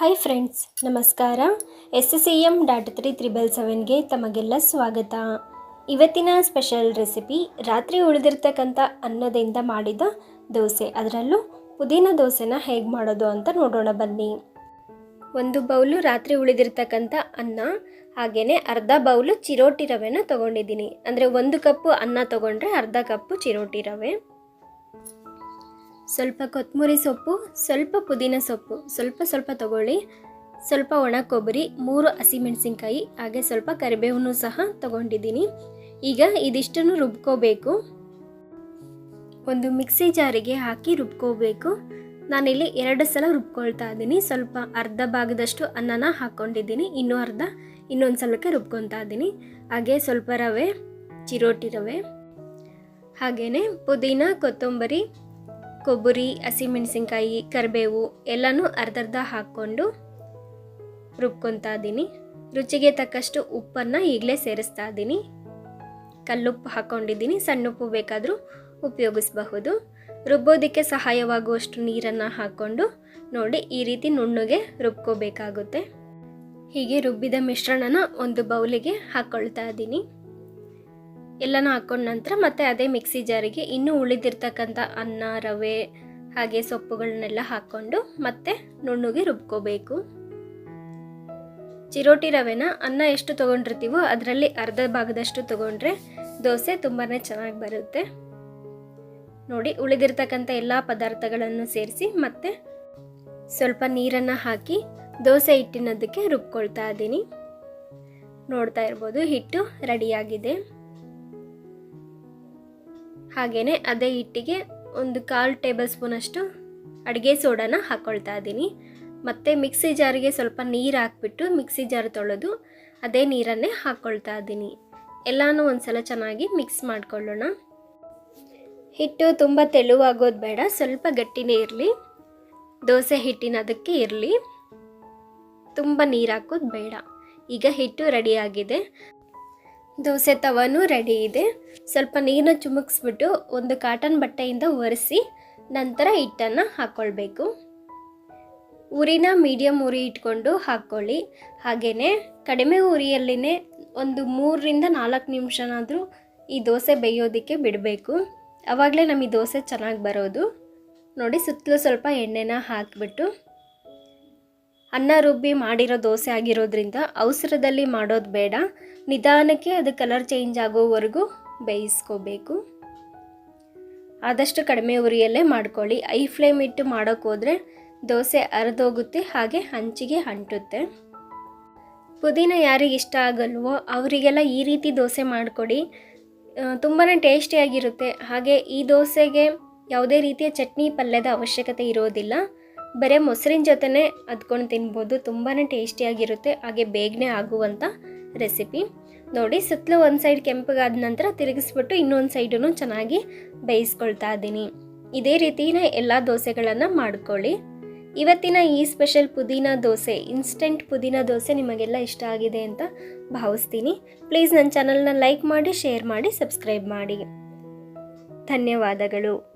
Hi friends ನಮಸ್ಕಾರ. S C M dot three triple ಸೆವೆನ್ಗೆ ತಮಗೆಲ್ಲ ಸ್ವಾಗತ. ಇವತ್ತಿನ ಸ್ಪೆಷಲ್ ರೆಸಿಪಿ ರಾತ್ರಿ ಉಳಿದಿರ್ತಕ್ಕಂಥ ಅನ್ನದಿಂದ ಮಾಡಿದ ದೋಸೆ. ಅದರಲ್ಲೂ ಪುದೀನ ದೋಸೆನ ಹೇಗೆ ಮಾಡೋದು ಅಂತ ನೋಡೋಣ ಬನ್ನಿ. ಒಂದು ಬೌಲು ರಾತ್ರಿ ಉಳಿದಿರ್ತಕ್ಕಂಥ ಅನ್ನ ಹಾಗೆಯೇ ಅರ್ಧ ಬೌಲು ಚಿರೋಟಿ ರವೆನ ತೊಗೊಂಡಿದ್ದೀನಿ. ಅಂದರೆ ಒಂದು ಕಪ್ಪು ಅನ್ನ ತೊಗೊಂಡ್ರೆ ಅರ್ಧ ಕಪ್ಪು ಚಿರೋಟಿ ರವೆ. ಸ್ವಲ್ಪ ಕೊತ್ತಂಬರಿ ಸೊಪ್ಪು, ಸ್ವಲ್ಪ ಪುದೀನ ಸೊಪ್ಪು, ಸ್ವಲ್ಪ ಸ್ವಲ್ಪ ತಗೊಳ್ಳಿ. ಸ್ವಲ್ಪ ಒಣ ಕೊಬ್ಬರಿ, ಮೂರು ಹಸಿಮೆಣಸಿನ್ಕಾಯಿ, ಹಾಗೆ ಸ್ವಲ್ಪ ಕರಿಬೇವನ್ನು ಸಹ ತಗೊಂಡಿದ್ದೀನಿ. ಈಗ ಇದಿಷ್ಟನ್ನು ರುಬ್ಕೋಬೇಕು. ಒಂದು ಮಿಕ್ಸಿ ಜಾರಿಗೆ ಹಾಕಿ ರುಬ್ಕೋಬೇಕು. ನಾನಿಲ್ಲಿ ಎರಡು ಸಲ ರುಬ್ಕೊಳ್ತಾ ಇದ್ದೀನಿ. ಸ್ವಲ್ಪ ಅರ್ಧ ಭಾಗದಷ್ಟು ಅನ್ನನ ಹಾಕ್ಕೊಂಡಿದ್ದೀನಿ ಇನ್ನೂ ಅರ್ಧ, ಇನ್ನೊಂದು ಸಲಕ್ಕೆ ರುಬ್ಕೊತಾ ಇದ್ದೀನಿ. ಹಾಗೆ ಸ್ವಲ್ಪ ರವೆ, ಚಿರೋಟಿ ರವೆ ಹಾಗೆಯೇ ಪುದೀನ, ಕೊತ್ತಂಬರಿ ಕೊಬ್ಬರಿ ಹಸಿಮೆಣಸಿನ್ಕಾಯಿ ಕರಿಬೇವು ಎಲ್ಲನೂ ಅರ್ಧರ್ಧ ಹಾಕ್ಕೊಂಡು ರುಬ್ಕೊತಾ ಇದ್ದೀನಿ. ರುಚಿಗೆ ತಕ್ಕಷ್ಟು ಉಪ್ಪನ್ನು ಈಗಲೇ ಸೇರಿಸ್ತಾ ಇದ್ದೀನಿ. ಕಲ್ಲುಪ್ಪು ಹಾಕ್ಕೊಂಡಿದ್ದೀನಿ ಸಣ್ಣ ಉಪ್ಪು ಬೇಕಾದರೂ ಉಪಯೋಗಿಸಬಹುದು. ರುಬ್ಬೋದಕ್ಕೆ ಸಹಾಯವಾಗುವಷ್ಟು ನೀರನ್ನು ಹಾಕ್ಕೊಂಡು ನೋಡಿ ಈ ರೀತಿ ನುಣ್ಣಗೆ ರುಬ್ಕೋಬೇಕಾಗುತ್ತೆ. ಹೀಗೆ ರುಬ್ಬಿದ ಮಿಶ್ರಣನ ಒಂದು ಬೌಲಿಗೆ ಹಾಕ್ಕೊಳ್ತಾ ಇದ್ದೀನಿ. ಎಲ್ಲನೂ ಹಾಕೊಂಡ ನಂತರ ಮತ್ತೆ ಅದೇ ಮಿಕ್ಸಿ ಜಾರಿಗೆ ಇನ್ನೂ ಉಳಿದಿರ್ತಕ್ಕಂಥ ಅನ್ನ, ರವೆ ಹಾಗೆ ಸೊಪ್ಪುಗಳನ್ನೆಲ್ಲ ಹಾಕ್ಕೊಂಡು ಮತ್ತೆ ನುಣ್ಣಗೆ ರುಬ್ಕೋಬೇಕು. ಚಿರೋಟಿ ರವೆನ ಅನ್ನ ಎಷ್ಟು ತೊಗೊಂಡಿರ್ತೀವೋ ಅದರಲ್ಲಿ ಅರ್ಧ ಭಾಗದಷ್ಟು ತೊಗೊಂಡ್ರೆ ದೋಸೆ ತುಂಬಾ ಚೆನ್ನಾಗಿ ಬರುತ್ತೆ. ನೋಡಿ ಉಳಿದಿರ್ತಕ್ಕಂಥ ಎಲ್ಲ ಪದಾರ್ಥಗಳನ್ನು ಸೇರಿಸಿ ಮತ್ತೆ ಸ್ವಲ್ಪ ನೀರನ್ನು ಹಾಕಿ ದೋಸೆ ಹಿಟ್ಟಿನದಕ್ಕೆ ರುಬ್ಕೊಳ್ತಾ ಇದ್ದೀನಿ. ನೋಡ್ತಾ ಇರ್ಬೋದು ಹಿಟ್ಟು ರೆಡಿಯಾಗಿದೆ. ಹಾಗೆಯೇ ಅದೇ ಹಿಟ್ಟಿಗೆ ಒಂದು ಕಾಲು ಟೇಬಲ್ ಸ್ಪೂನಷ್ಟು ಅಡುಗೆ ಸೋಡಾನ ಹಾಕ್ಕೊಳ್ತಾ ಇದ್ದೀನಿ. ಮತ್ತು ಮಿಕ್ಸಿ ಜಾರಿಗೆ ಸ್ವಲ್ಪ ನೀರು ಹಾಕ್ಬಿಟ್ಟು ಮಿಕ್ಸಿ ಜಾರ್ ತೊಳೆದು ಅದೇ ನೀರನ್ನೇ ಹಾಕ್ಕೊಳ್ತಾ ಇದ್ದೀನಿ. ಎಲ್ಲನೂ ಒಂದು ಸಲ ಚೆನ್ನಾಗಿ ಮಿಕ್ಸ್ ಮಾಡಿಕೊಳ್ಳೋಣ. ಹಿಟ್ಟು ತುಂಬ ತೆಳುವಾಗೋದು ಬೇಡ, ಸ್ವಲ್ಪ ಗಟ್ಟಿನೇ ಇರಲಿ. ದೋಸೆ ಹಿಟ್ಟಿನ ಅದಕ್ಕೆ ಇರಲಿ. ತುಂಬ ನೀರು ಹಾಕೋದು ಬೇಡ. ಈಗ ಹಿಟ್ಟು ರೆಡಿಯಾಗಿದೆ ದೋಸೆ ತವನೂ ರೆಡಿ ಇದೆ. ಸ್ವಲ್ಪ ನೀರನ್ನ ಚುಮುಕ್ಸ್ಬಿಟ್ಟು ಒಂದು ಕಾಟನ್ ಬಟ್ಟೆಯಿಂದ ಒರೆಸಿ ನಂತರ ಹಿಟ್ಟನ್ನು ಹಾಕ್ಕೊಳ್ಬೇಕು ಉರಿನ ಮೀಡಿಯಮ್ ಉರಿ ಇಟ್ಕೊಂಡು ಹಾಕ್ಕೊಳ್ಳಿ. ಹಾಗೆಯೇ ಕಡಿಮೆ ಉರಿಯಲ್ಲಿನೇ ಒಂದು ಮೂರರಿಂದ ನಾಲ್ಕು ನಿಮಿಷನಾದರೂ ಈ ದೋಸೆ ಬೇಯೋದಕ್ಕೆ ಬಿಡಬೇಕು. ಆವಾಗಲೇ ನಮಗೆ ದೋಸೆ ಚೆನ್ನಾಗಿ ಬರೋದು. ನೋಡಿ ಸುತ್ತಲೂ ಸ್ವಲ್ಪ ಎಣ್ಣೆನ ಹಾಕಿಬಿಟ್ಟು ಅನ್ನ ರುಬ್ಬಿ ಮಾಡಿರೋ ದೋಸೆ ಆಗಿರೋದ್ರಿಂದ ಅವಸರದಲ್ಲಿ ಮಾಡೋದು ಬೇಡ. ನಿಧಾನಕ್ಕೆ ಅದು ಕಲರ್ ಚೇಂಜ್ ಆಗೋವರೆಗೂ ಬೇಯಿಸ್ಕೋಬೇಕು. ಆದಷ್ಟು ಕಡಿಮೆ ಉರಿಯಲ್ಲೇ ಮಾಡ್ಕೊಳ್ಳಿ. ಐ ಫ್ಲೇಮ್ ಇಟ್ಟು ಮಾಡೋಕ್ಕೋದ್ರೆ ದೋಸೆ ಅರ್ಧೋಗುತ್ತೆ ಹಾಗೆ ಹಂಚಿಗೆ ಅಂಟುತ್ತೆ. ಪುದೀನ ಯಾರಿಗೆ ಇಷ್ಟ ಆಗಲ್ವೋ ಅವರಿಗೆಲ್ಲ ಈ ರೀತಿ ದೋಸೆ ಮಾಡಿಕೊಡಿ. ತುಂಬಾ ಟೇಸ್ಟಿಯಾಗಿರುತ್ತೆ ಹಾಗೆ ಈ ದೋಸೆಗೆ ಯಾವುದೇ ರೀತಿಯ ಚಟ್ನಿ ಪಲ್ಯದ ಅವಶ್ಯಕತೆ ಇರೋದಿಲ್ಲ. ಬರೀ ಮೊಸರಿನ ಜೊತೆನೇ ಅದ್ಕೊಂಡು ತಿನ್ಬೋದು ತುಂಬಾ ಟೇಸ್ಟಿಯಾಗಿರುತ್ತೆ, ಹಾಗೆ ಬೇಗನೆ ಆಗುವಂಥ ರೆಸಿಪಿ. ನೋಡಿ, ಸುತ್ತಲೂ ಒಂದು ಸೈಡ್ ಕೆಂಪಗಾದ ನಂತರ ತಿರುಗಿಸ್ಬಿಟ್ಟು ಇನ್ನೊಂದು ಸೈಡನ್ನು ಚೆನ್ನಾಗಿ ಬೇಯಿಸ್ಕೊಳ್ತಾ ಇದ್ದೀನಿ. ಇದೇ ರೀತಿನ ಎಲ್ಲ ದೋಸೆಗಳನ್ನು ಮಾಡ್ಕೊಳ್ಳಿ. ಇವತ್ತಿನ ಈ ಸ್ಪೆಷಲ್ ಪುದೀನ ದೋಸೆ, ಇನ್ಸ್ಟೆಂಟ್ ಪುದೀನ ದೋಸೆ ನಿಮಗೆಲ್ಲ ಇಷ್ಟ ಆಗಿದೆ ಅಂತ ಭಾವಿಸ್ತೀನಿ. ಪ್ಲೀಸ್ ನನ್ನ ಚಾನಲ್ನ ಲೈಕ್ ಮಾಡಿ, ಶೇರ್ ಮಾಡಿ, ಸಬ್ಸ್ಕ್ರೈಬ್ ಮಾಡಿ. ಧನ್ಯವಾದಗಳು.